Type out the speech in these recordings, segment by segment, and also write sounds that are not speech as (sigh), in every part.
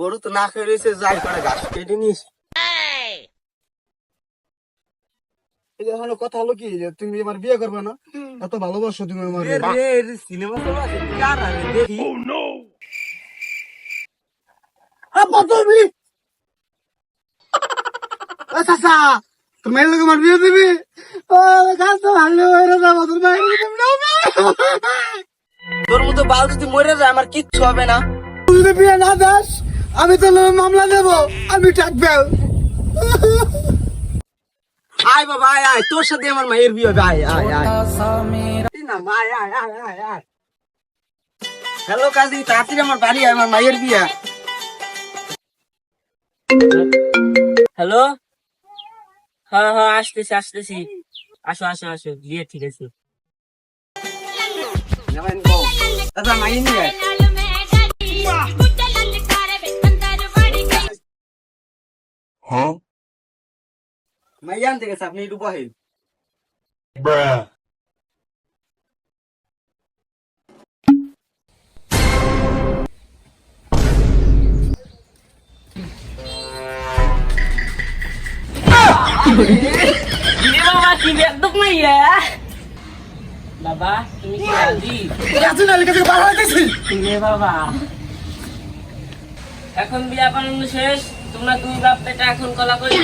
গরু তো না খেয়ে রয়েছে যাই করে ঘাস কেটে নিস। এই যে হলো কথা হলো কি তুমি আমার বিয়ে করবে না এত ভালোবাসো তুমি আমার। সিনেমা তো আছে কার আগে দেখি? আব্বা তুমি! চাচা তুমি লোক আমার বিয়ে দিবি? ও গাছ তো ভালো রে বাবা তুমি তুমি তোর মতো বাল যদি মরে যায় আমার কিচ্ছু হবে না। যদি বিয়ে না দাস আমি তো মামলা দেব আমি থাকবে আয় বাবা আয় আয় তোর সাথে আমার মায়ের বিয়ে হবে আয় আয় আয়। না মা, আয় আয় আয় আয় আয়। হ্যালো কাজী তাড়াতাড়ি আমার বাড়ি আয়, আমার মায়ের বিয়ে। হ্যালো? হ্যাঁ হ্যাঁ আসতেছি আসতেছি। আসো আসো আসো বিয়ে ঠিক আছে। দাদা মাই নিয়ে মাইয়া আনতে গেছে আপনি একটু বহেন মাইয়া বাবা তুমি কি রাজি রাজি না থেকে রে বাবা। এখন বিয়া বানানো শেষ? তোমরা দুই বাপ বেটা এখন কলা করে?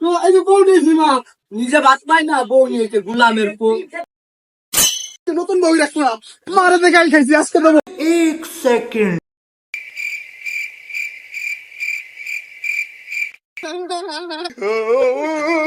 তো এই যে বউ নিয়েছি নিজে বাদ পাই না বউ নিয়েছে গুলামের পো নতুন বউ রাখলাম। মারে দেখাই খাইছি আজকে এক দেবো oh. (laughs)